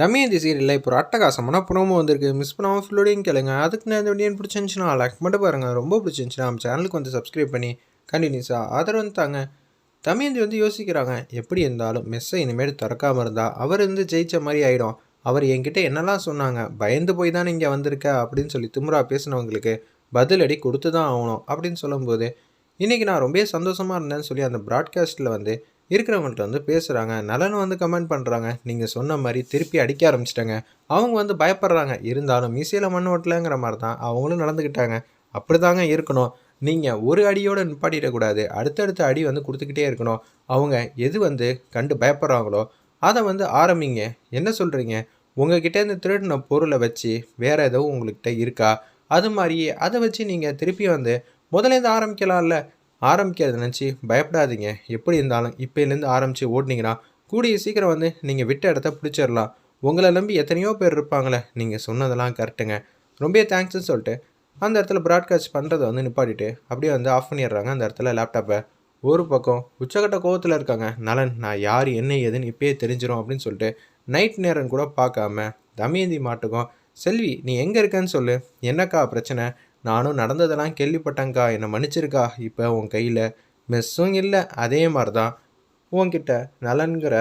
தமயந்தி சீரியலில் இப்போ ஒரு அட்டகாசமான ப்ரோமோ வந்திருக்கு. மிஸ் பண்ணாமல் ஃபுல்லோடையும் கேளுங்க. அதுக்கு நான் இந்த வீடியோ பிடிச்சிருந்துச்சுன்னா லைக் மட்டும் பாருங்கள் ரொம்ப பிடிச்சிருந்துச்சுன்னா நம்ம சேனலுக்கு வந்து சப்ஸ்கிரைப் பண்ணி கண்டினியூஸாக ஆதரவு வந்து தாங்க. தமியந்தி வந்து யோசிக்கிறாங்க. எப்படி இருந்தாலும் மெஸ்ஸை இனிமேல் திறக்காமல் இருந்தால் அவர் வந்து ஜெயிச்ச மாதிரி ஆகிடும் அவர் என்கிட்ட என்னெல்லாம் சொன்னாங்க? பயந்து போய் தானே இங்கே வந்திருக்க? அப்படின்னு சொல்லி திமுறா பேசினவங்களுக்கு பதிலடி கொடுத்து தான் ஆகணும் அப்படின்னு சொல்லும்போது இன்றைக்கி நான் ரொம்ப சந்தோஷமாக இருந்தேன்னு சொல்லி அந்த ப்ராட்காஸ்ட்டில் வந்து இருக்கிறவங்கள்ட்ட வந்து பேசுகிறாங்க நலன் வந்து கமெண்ட் பண்ணுறாங்க நீங்கள் சொன்ன மாதிரி திருப்பி அடிக்க ஆரம்பிச்சிட்டாங்க. அவங்க வந்து பயப்படுறாங்க. இருந்தாலும் மீசையில் மண் ஓட்டலைங்கிற மாதிரி தான் அவங்களும் நடந்துக்கிட்டாங்க அப்படி தாங்க இருக்கணும். நீங்கள் ஒரு அடியோடு நிப்பாட்டிடக்கூடாது. அடுத்தடுத்த அடி வந்து கொடுத்துக்கிட்டே இருக்கணும். அவங்க எது வந்து கண்டு பயப்படுறாங்களோ அதை வந்து ஆரம்பிங்க. என்ன சொல்கிறீங்க உங்ககிட்டேருந்து திருடின பொருளை வச்சு வேறு எதுவும் உங்கள்கிட்ட இருக்கா? அது மாதிரி அதை வச்சு நீங்கள் திருப்பி வந்து முதலேருந்து ஆரம்பிக்கலாம்ல. ஆரம்பிக்கிறத நினச்சி பயப்படாதீங்க. எப்படி இருந்தாலும் இப்போலேருந்து ஆரம்பித்து ஓடினீங்கன்னா கூடிய சீக்கிரம் வந்து நீங்கள் விட்ட இடத்த பிடிச்சிடலாம். உங்களை நம்பி எத்தனையோ பேர் இருப்பாங்களே நீங்கள் சொன்னதெல்லாம் கரெக்டுங்க. ரொம்ப தேங்க்ஸ்னு சொல்லிட்டு அந்த இடத்துல ப்ராட்காஸ்ட் பண்ணுறதை வந்து நிப்பாட்டிட்டு அப்படியே வந்து ஆஃப் பண்ணிடுறாங்க அந்த இடத்துல லேப்டாப்பை ஒரு பக்கம் உச்சக்கட்ட கோவத்தில் இருக்காங்க நலன் நான் யார் என்ன ஏதுன்னு இப்பயே தெரிஞ்சிடும் அப்படின்னு சொல்லிட்டு நைட் நேரம் கூட பார்க்காம தமயந்தி மாட்டுக்கும் செல்வி நீ எங்கே இருக்கன்னு சொல்லு என்னக்கா பிரச்சனை? நானும் நடந்ததெல்லாம் கேள்விப்பட்டேங்க்கா என்னை மன்னிச்சிருக்கா. இப்போ உன் கையில் மெஸ்ஸும் இல்லை அதே மாதிரி தான் உன்கிட்ட நலன்கிற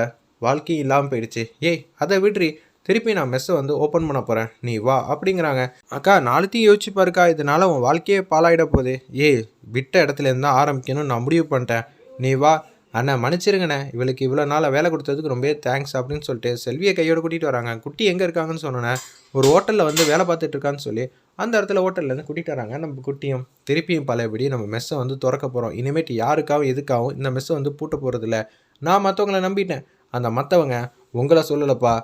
வாழ்க்கை இல்லாமல் போயிடுச்சு. ஏய் அதை விட்ரி திருப்பி நான் மெஸ்ஸை வந்து ஓப்பன் பண்ண போகிறேன் நீ வா அப்படிங்கிறாங்க. அக்கா நாளைத்தையும் யோசிச்சு பாருக்கா. இதனால் உன் வாழ்க்கையே பாலாயிட போகுது. ஏய் விட்ட இடத்துலேருந்து தான் ஆரம்பிக்கணும்னு நான் முடிவு பண்ணிட்டேன். நீ வா அண்ணா மன்னிச்சிருங்கண்ணே. இவளுக்கு இவ்வளோ நாளாக வேலை கொடுத்ததுக்கு ரொம்ப தேங்க்ஸ் அப்படின்னு சொல்லிட்டு செல்வியை கையோடு கூட்டிகிட்டு வராங்க. குட்டி எங்கே இருக்காங்கன்னு சொன்னேன் ஒரு ஹோட்டலில் வந்து வேலை பார்த்துட்டு இருக்கான்னு சொல்லி அந்த இடத்துல ஹோட்டல்லேருந்து கூட்டிகிட்டு வராங்க. நம்ம குட்டியும் திருப்பியும் பழையபடி நம்ம மெஸ்ஸை வந்து திறக்க போகிறோம் இனிமேட்டு யாருக்காகவும் எதுக்காகவும் இந்த மெஸ்ஸை வந்து பூட்ட போகிறதில்ல நான் மற்றவங்கள நம்பிட்டேன். அந்த மற்றவங்க உங்களை சொல்லலப்பா.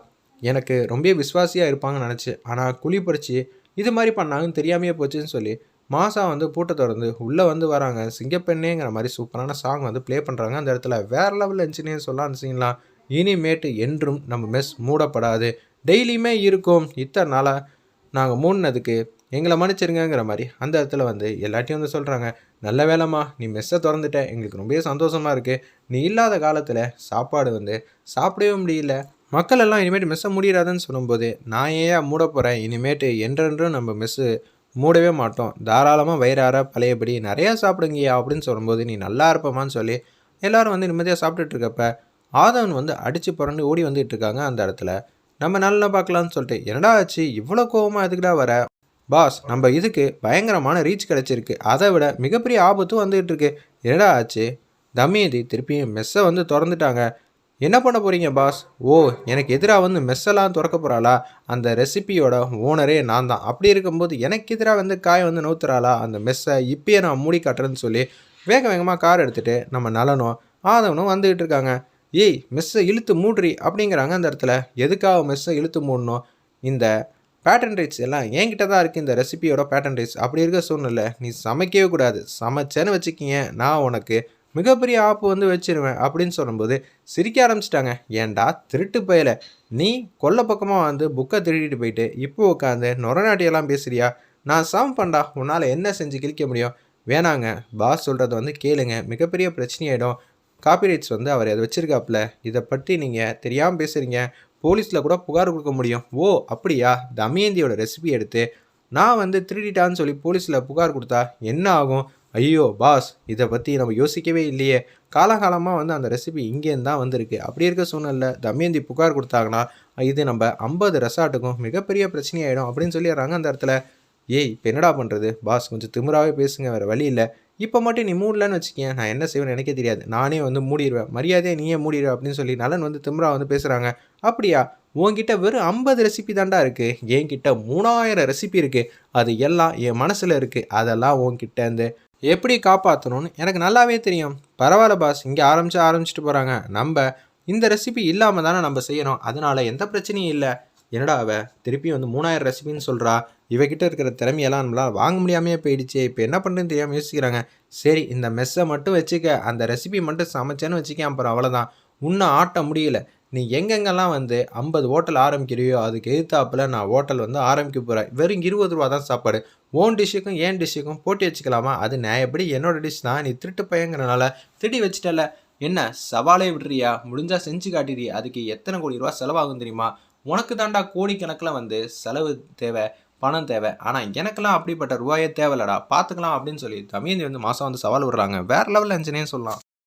எனக்கு ரொம்ப விஸ்வாசியாக இருப்பாங்கன்னு நினச்சி ஆனால் குழி பறித்து இது மாதிரி பண்ணாங்கன்னு தெரியாமையே போச்சுன்னு சொல்லி மாசா வந்து பூட்டை திறந்து உள்ளே வந்து வராங்க. சிங்கப்பெண்ணேங்கிற மாதிரி சூப்பரான சாங் வந்து ப்ளே பண்ணுறாங்க அந்த இடத்துல வேறு லெவலில் இருந்துச்சுன்னே சொல்லலாம் இருந்துச்சிங்களா இனிமேட்டு என்றும் நம்ம மெஸ் மூடப்படாது. டெய்லியுமே இருக்கும். இத்தனை நாளாக நாங்கள் மூடினதுக்கு எங்களை மன்னிச்சிருங்கிற மாதிரி அந்த இடத்துல வந்து எல்லாத்தையும் வந்து சொல்கிறாங்க நல்ல வேலைம்மா நீ மெஸ்ஸை திறந்துட்ட. எங்களுக்கு ரொம்ப சந்தோஷமாக இருக்குது நீ இல்லாத காலத்தில் சாப்பாடு வந்து சாப்பிடவே முடியல. மக்கள் எல்லாம் இனிமேட்டு மெஸ்ஸை முடியிறாதுன்னு சொல்லும்போது நான் ஏன் மூட போகிறேன் இனிமேட்டு என்றென்றும் நம்ம மெஸ்ஸு மூடவே மாட்டோம். தாராளமாக வயிறார பழையபடி நிறையா சாப்பிடுங்கய்யா அப்படின்னு சொல்லும்போது நீ நல்லா இருப்பமான்னு சொல்லி எல்லோரும் வந்து நிம்மதியாக சாப்பிட்டுட்டு இருக்கப்ப ஆதவன் வந்து அடித்து புரண்டு ஓடி வந்துட்டு இருக்காங்க அந்த இடத்துல. நம்ம நல்லா பார்க்கலான்னு சொல்லிட்டு என்னடா ஆச்சு? இவ்வளோ கோவமாக எதுக்குடா வர? பாஸ் நம்ம இதுக்கு பயங்கரமான ரீச் கிடச்சிருக்கு. அதை விட மிகப்பெரிய ஆபத்தும் வந்துகிட்டு இருக்கு. என்னடா ஆச்சு? தமயந்தி திருப்பியும் மெஸ்ஸை வந்து திறந்துட்டாங்க. என்ன பண்ண போகிறீங்க பாஸ் ஓ எனக்கு எதிராக வந்து மெஸ்ஸெல்லாம் திறக்க போகிறாளா அந்த ரெசிபியோட ஓனரே நான் தான். அப்படி இருக்கும்போது எனக்கு எதிராக வந்து காய் வந்து நவுத்துறாளா? அந்த மெஸ்ஸை இப்பயே நான் மூடி காட்டுறேன்னு சொல்லி வேக வேகமாக கார் எடுத்துகிட்டு நம்ம நலனும் ஆதவனும் வந்துகிட்டு இருக்காங்க. ஏய் மெஸ்ஸை இழுத்து மூடுறி அப்படிங்கிறாங்க அந்த இடத்துல. எதுக்காக மெஸ்ஸை இழுத்து மூடணும்? இந்த பேட்டன் ரைட்ஸ் எல்லாம் என்கிட்ட தான் இருக்குது இந்த ரெசிபியோட பேட்டன் ரைட்ஸ் அப்படி இருக்க சூழ்நிலை நீ சமைக்கவே கூடாது. சமைச்சேன்னு வச்சுக்கிங்க நான் உனக்கு மிகப்பெரிய ஆப்பு வந்து வச்சிருவேன் அப்படின்னு சொல்லும்போது சிரிக்க ஆரம்பிச்சிட்டாங்க. ஏன்டா திருட்டு பயல. நீ கொல்ல பக்கமாக வந்து புக்கை திருடிட்டு போயிட்டு இப்போ உட்காந்து நொரநாட்டியெல்லாம் பேசுறியா? நான் சாம் பண்ணா உன்னால் என்ன செஞ்சு கிழிக்க முடியும்? வேணாங்க. பாஸ் சொல்கிறத வந்து கேளுங்க. மிகப்பெரிய பிரச்சனையாயிடும். காப்பிரைட்ஸ் வந்து அவர் அதை வச்சுருக்காப்புல. இதை பற்றி நீங்கள் தெரியாமல் பேசுகிறீங்க போலீஸில் கூட புகார் கொடுக்க முடியும். ஓ அப்படியா? தமயந்தியோட ரெசிபி எடுத்து நான் வந்து திருடிட்டான்னு சொல்லி போலீஸில் புகார் கொடுத்தா என்ன ஆகும்? ஐயோ பாஸ் இதை பற்றி நம்ம யோசிக்கவே இல்லையே. காலகாலமாக வந்து அந்த ரெசிபி இங்கேருந்து தான் வந்திருக்கு. அப்படி இருக்க சூழ்நிலை தமயந்தி புகார் கொடுத்தாங்கன்னா இது நம்ம ஐம்பது ரெசார்ட்டுக்கும் மிகப்பெரிய பிரச்சனையாயிடும் அப்படின்னு சொல்லிடுறாங்க அந்த இடத்துல. ஏய் இப்போ என்னடா பண்ணுறது பாஸ் கொஞ்சம் திமுறாவே பேசுங்க வேறு வழி இல்லை. இப்போ மட்டும் நீ மூடலன்னு வச்சுக்கேன் நான் என்ன செய்வேன்னு எனக்கே தெரியாது. நானே வந்து மூடிடுவேன் மரியாதையை நீயே மூடிடுவேன் அப்படின்னு சொல்லி நலன் வந்து திமுறா வந்து பேசுகிறாங்க அப்படியா? உன்கிட்ட வெறும் ஐம்பது ரெசிபி தாண்டா இருக்குது என்கிட்ட மூணாயிரம் ரெசிபி இருக்குது அது எல்லாம் என் மனசில் இருக்குது அதெல்லாம் உங்ககிட்ட இருந்து எப்படி காப்பாற்றணும்னு எனக்கு நல்லாவே தெரியும். பரவாயில்ல பாஸ் இங்கே ஆரம்பித்து ஆரம்பிச்சிட்டு போகிறாங்க நம்ம இந்த ரெசிபி இல்லாமல் தானே நம்ம செய்யணும். அதனால் எந்த பிரச்சனையும் இல்லை. என்னடா அவ திருப்பி வந்து மூணாயிரம் ரெசிபின்னு சொல்கிறா இவகிட்ட இருக்கிற திறமையெல்லாம் நம்மளால் வாங்க முடியாமையே போயிடுச்சு. இப்போ என்ன பண்ணுறதுன்னு தெரியாமல் யோசிக்கிறாங்க. சரி இந்த மெஸ்ஸை மட்டும் வச்சுக்க. அந்த ரெசிபி மட்டும் சமைச்சேன்னு வச்சுக்க. அப்புறம் அவ்வளோதான் இன்னும் ஆட்ட முடியல. நீ எங்கெங்கெல்லாம் வந்து ஐம்பது ஹோட்டல் ஆரம்பிக்கிறியோ அதுக்கு எதிர்த்தாப்பில் நான் ஹோட்டல் வந்து ஆரம்பிக்க போகிறேன் வெறும் இருபது ரூபா தான் சாப்பாடு. ஓன் டிஷ்ஷுக்கும் ஏன் டிஷ்ஷுக்கும் போட்டி வச்சுக்கலாமா? அது நான் எப்படி என்னோட டிஷ் தான்? நீ திருட்டு பையங்கிறனால திட்டி வச்சுட்டல. என்ன சவாலே விடுறியா? முடிஞ்சால் செஞ்சு காட்டிடுறியா அதுக்கு எத்தனை கோடி ரூபா செலவாகும் தெரியுமா? உனக்கு தாண்டா கோடிக்கணக்கில் வந்து செலவு தேவை பணம் தேவை. ஆனால் எனக்கெல்லாம் அப்படிப்பட்ட ரூபாயே தேவையில்லடா. பார்த்துக்கலாம் அப்படின்னு சொல்லி தமயந்தி வந்து மாதம் வந்து சவால் விடுறாங்க. வேறு லெவலில் இருந்துச்சுனே சொல்லலாம்.